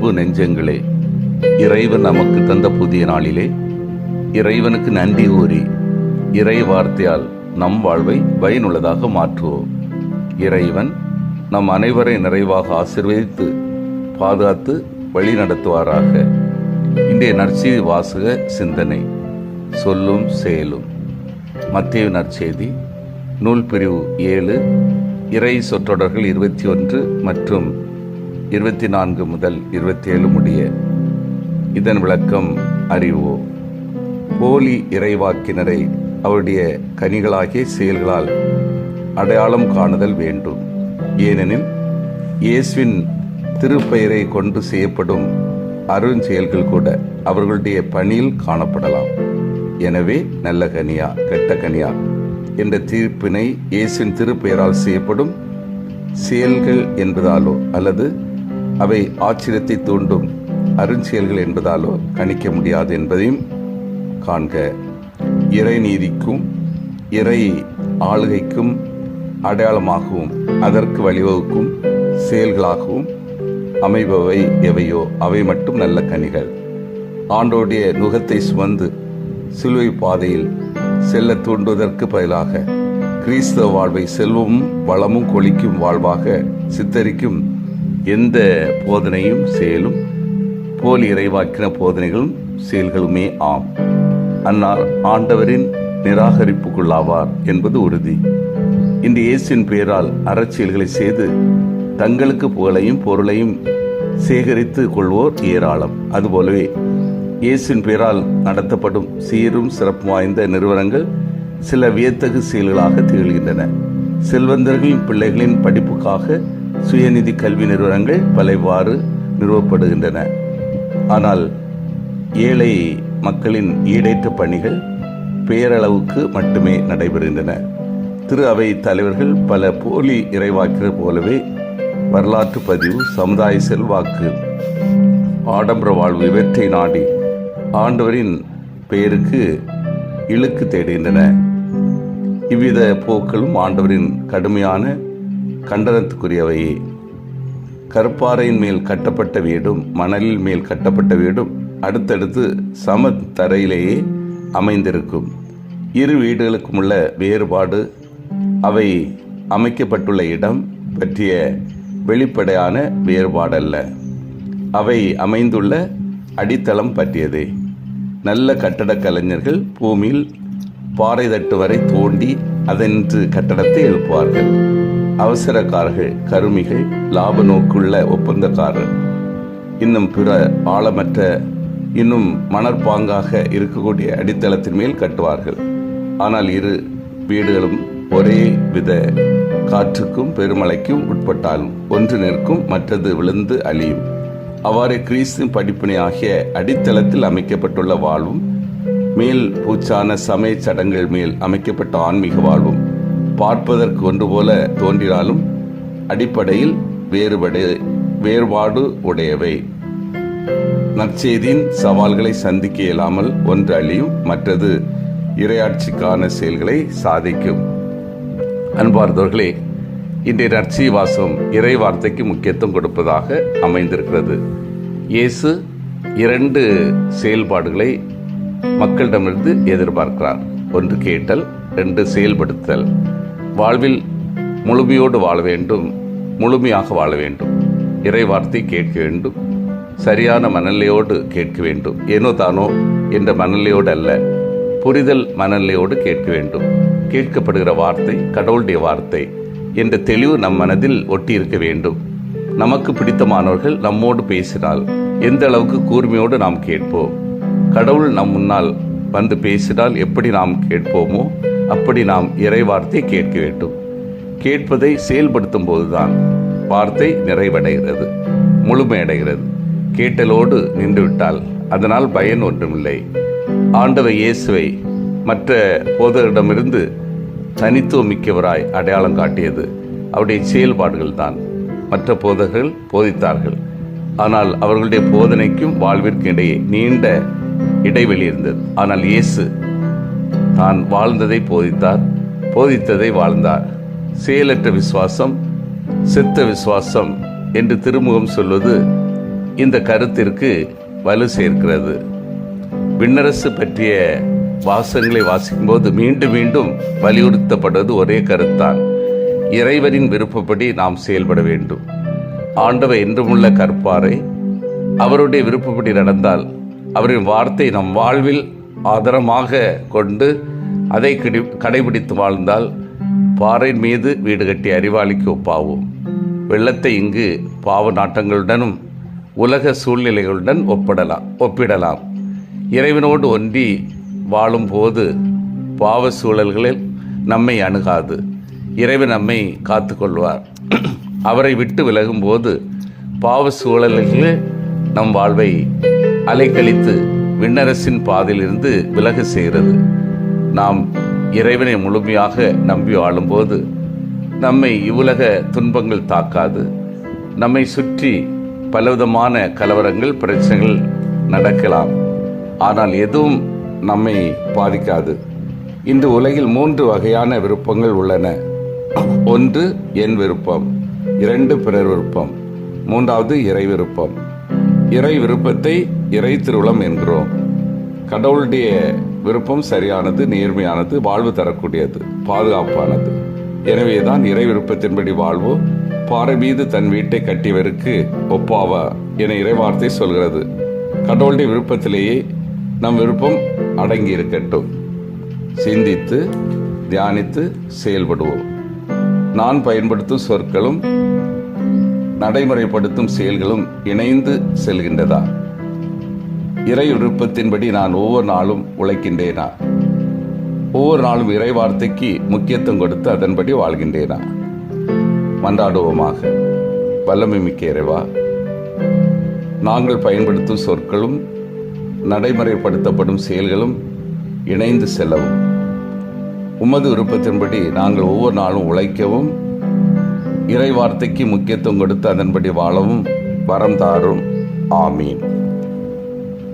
அன்பு நெஞ்சங்களே இறைவன் நமக்கு தந்த புதிய நாளிலே இறைவனுக்கு நன்றி கூறி இறை வார்த்தையால் நம் வாழ்வை பயனுள்ளதாக மாற்றுவோம். இறைவன் நம் அனைவரை நிறைவாக ஆசிர்வதித்து பாதுகாத்து வழி நடத்துவாராக. இன்றைய நற்செய்தி வாசக சிந்தனை சொல்லும் செயலும். மத்திய நற்செய்தி நூல் பிரிவு ஏழு இறை சொற்றொடர்கள் இருபத்தி ஒன்று மற்றும் இருபத்தி நான்கு முதல் இருபத்தி ஏழு முடிய இதன் விளக்கம் அறிவோம் போலி இறைவாக்கினரை அவருடைய கனிகளாகிய செயல்களால் அடையாளம் காணுதல் வேண்டும். ஏனெனில் இயேசுவின் திருப்பெயரை கொண்டு செய்யப்படும் அருஞ்செயல்கள் கூட அவர்களுடைய பணியில் காணப்படலாம். எனவே நல்ல கனியா கெட்ட கனியா என்ற தீர்ப்பினை இயேசுவின் திருப்பெயரால் செய்யப்படும் செயல்கள் என்பதாலோ அல்லது அவை ஆச்சரியத்தை தூண்டும். அருஞ்செயல்கள் என்பதாலோ கணிக்க முடியாது என்பதையும் காண்க. இறை நீதிக்கும் இறை ஆளுகைக்கும் அடையாளமாகவும் அதற்கு வழிவகுக்கும் செயல்களாகவும் அமைபவை எவையோ? அவை மட்டும் நல்ல கனிகள். ஆண்டோடைய நுகத்தை சுமந்து சிலுவை பாதையில் செல்ல தூண்டுவதற்கு பதிலாக கிறிஸ்தவ வாழ்வை செல்வமும் வளமும் கொளிக்கும் வாழ்வாக சித்தரிக்கும் எந்த போதனையும் செயலும் போலி இறைவாக்கின போதனைகளும் செயல்களுமே ஆம். அன்னால் ஆண்டவரின் நிராகரிப்புக்குள்ளாவார் என்பது உறுதி. இந்த இயேசின் பெயரால் அறச்செயல்களை செய்து தங்களுக்கு புகழையும் பொருளையும் சேகரித்து கொள்வோர் ஏராளம். அதுபோலவே இயேசின் பெயரால் நடத்தப்படும் சீரும் சிறப்பு வாய்ந்த நிறுவனங்கள் சில வியத்தகு செயல்களாக திகழ்கின்றன. செல்வந்தர்களின் பிள்ளைகளின் படிப்புக்காக சுயநிதி கல்வி நிறுவனங்கள் பலவாறு நிறுவப்படுகின்றன. ஆனால் ஏழை மக்களின் ஈடேற்ற பணிகள் பேரளவுக்கு மட்டுமே நடைபெறுகின்றன. திரு அவை தலைவர்கள் பல போலி இறைவாக்கிற போலவே வரலாற்று பதிவு சமுதாய செல்வாக்கு ஆடம்பர வாழ்வு இவற்றை நாடி ஆண்டவரின் பெயருக்கு இழுக்கு தேடுகின்றன. இவ்வித போக்களும் ஆண்டவரின் கடுமையான கண்டனத்துக்குரியவையே கற்பாறையின் மேல் கட்டப்பட்ட வீடும் மணலின் மேல் கட்டப்பட்ட வீடும் அடுத்தடுத்து சம தரையிலேயே அமைந்திருக்கும். இரு வீடுகளுக்கும் உள்ள வேறுபாடு அவை அமைக்கப்பட்டுள்ள இடம் பற்றிய வெளிப்படையான வேறுபாடல்ல. அவை அமைந்துள்ள அடித்தளம் பற்றியதே. நல்ல கட்டடக் கலைஞர்கள் பூமியில் பாறை தட்டு வரை தோண்டி அதென்று கட்டடத்தை எழுப்புவார்கள். அவசரக்காரர்கள் கருமிகள் லாப நோக்குள்ள ஒப்பந்தக்காரர். இன்னும் பிற ஆழமற்ற இன்னும் மணற்பாங்காக இருக்கக்கூடிய அடித்தளத்தின் மேல் கட்டுவார்கள். ஆனால் இரு வீடுகளும் ஒரே வித காற்றுக்கும் பெருமழைக்கும் உட்பட்டாலும் ஒன்று நிற்கும் மற்றது விழுந்து அழியும். அவ்வாறு கிறிஸ்து படிப்பினை ஆகிய அடித்தளத்தில் அமைக்கப்பட்டுள்ள வாழ்வும் மேல் பூச்சான சமய சடங்குகள் மேல் அமைக்கப்பட்ட ஆன்மீக வாழ்வும் பார்ப்பதற்கு ஒன்று போல தோன்றினாலும் அடிப்படையில் வேறுபடு வேறுபாடு உடையவை. நற்செய்தியின் சவால்களை சந்திக்க இயலாமல் ஒன்று அழியும் மற்றது இரையாட்சிக்கான செயல்களை சாதிக்கும். அன்பார்ந்தவர்களே இன்றைய நற்சி வாசம் இறை வார்த்தைக்கு முக்கியத்துவம் கொடுப்பதாக அமைந்திருக்கிறது. இயேசு இரண்டு செயல்பாடுகளை மக்களிடமிருந்து எதிர்பார்க்கிறார். ஒன்று கேட்டல் ரெண்டு செயல்படுத்தல். வாழ்வில் முழுமையோடு வாழ வேண்டும் முழுமையாக வாழ வேண்டும். இறை வார்த்தை கேட்க வேண்டும் சரியான மனநிலையோடு கேட்க வேண்டும். ஏனோ தானோ என்ற மனநிலையோடு அல்ல புரிதல் மனநிலையோடு கேட்க வேண்டும். கேட்கப்படுகிற வார்த்தை கடவுளுடைய வார்த்தை என்ற தெளிவு நம் மனதில் ஒட்டியிருக்க வேண்டும். நமக்கு பிடித்தமானவர்கள் நம்மோடு பேசினால் எந்த அளவுக்கு கூர்மையோடு நாம் கேட்போம்? கடவுள் நம் முன்னால் வந்து பேசினால் எப்படி நாம் கேட்போமோ அப்படி நாம் இறை வார்த்தை கேட்க வேண்டும். கேட்பதை செயல்படுத்தும் போதுதான் வார்த்தை நிறைவடைகிறது முழுமையடைகிறது. கேட்டலோடு நின்றுவிட்டால் அதனால் பயன் ஒன்றுமில்லை. ஆண்டவர் இயேசுவை மற்ற போதரிடமிருந்து தனித்துவமிக்கவராய் அடையாளம் காட்டியது அவருடைய செயல்பாடுகள் தான். மற்ற போதகர்கள் போதித்தார்கள். ஆனால் அவர்களுடைய போதனைக்கும் வாழ்விற்கும் இடையே நீண்ட இடைவெளி இருந்தது. ஆனால் இயேசு தான் வாழ்ந்ததை போதித்தார். போதித்ததை வாழ்ந்தார். செயலற்ற விசுவாசம் செத்த விசுவாசம் என்று திருமுகம் சொல்வது இந்த கருத்திற்கு வலு சேர்க்கிறது. விண்ணரசு பற்றிய வாசகங்களை வாசிக்கும்போது மீண்டும் மீண்டும் வலியுறுத்தப்படுவது ஒரே கருத்தான். இறைவனின் விருப்பப்படி நாம் செயல்பட வேண்டும். ஆண்டவர் என்றுமுள்ள கற்பாரை அவருடைய விருப்பப்படி நடந்தால் அவரின் வார்த்தை நம் வாழ்வில் ஆதரமாக கொண்டு அதை கிடை கடைபிடித்து வாழ்ந்தால் பாறை மீது வீடு கட்டி அறிவாளிக்கு ஒப்பாவோம். வெள்ளத்தை இங்கு பாவ நாட்டங்களுடனும் உலக சூழ்நிலைகளுடன் ஒப்பிடலாம் ஒப்பிடலாம். இறைவனோடு ஒன்றி வாழும்போது பாவ சூழல்களில் நம்மை அணுகாது. இறைவன் நம்மை காத்துக்கொள்வார் அவரை விட்டு விலகும்போது பாவ சூழல்களில் நம் வாழ்வை அலைக்கழித்து விண்ணரசின் பாதையிலிருந்து விலக செய்கிறது. நாம் இறைவனை முழுமையாக நம்பி வாழும்போது நம்மை இவ்வுலக துன்பங்கள் தாக்காது. நம்மை சுற்றி பலவிதமான கலவரங்கள் பிரச்சனைகள் நடக்கலாம். ஆனால் எதுவும் நம்மை பாதிக்காது. இன்று உலகில் மூன்று வகையான விருப்பங்கள் உள்ளன. ஒன்று என் விருப்பம். இரண்டு பிறர் விருப்பம். மூன்றாவது இறை விருப்பம். இறை விருப்பத்தை இறை திருவுளம் என்கிறோம். கடவுளுடைய விருப்பம் சரியானது நேர்மையானது வாழ்வு தரக்கூடியது பாதுகாப்பானது. எனவே தான் இறை விருப்பத்தின்படி வாழ்வோம் பாறை மீது தன் வீட்டை கட்டியவருக்கு ஒப்பாவா என இறைவார்த்தை சொல்கிறது. கடவுளுடைய விருப்பத்திலேயே நம் விருப்பம் அடங்கி இருக்கட்டும் சிந்தித்து தியானித்து செயல்படுவோம். நான் பயன்படுத்தும் சொற்களும் நடைமுறைப்படுத்தும் செயல்களும் இணைந்து செல்கின்றதா? இறை விருப்பத்தின்படி நான் ஒவ்வொரு நாளும் உழைக்கின்றேனா? ஒவ்வொரு நாளும் இறை வார்த்தைக்கு முக்கியத்துவம் கொடுத்து அதன்படி வாழ்கின்றேனா? மன்றாடுவோமாக. வல்லமை மிக்க இறைவா நாங்கள் பயன்படுத்தும் சொற்களும் நடைமுறைப்படுத்தப்படும் செயல்களும் இணைந்து செல்லவும். உமது விருப்பத்தின்படி நாங்கள் ஒவ்வொரு நாளும் உழைக்கவும் இறை வார்த்தைக்கு முக்கியத்துவம் கொடுத்து அதன்படி வாழவும் வரம் தாரும். ஆமீன்.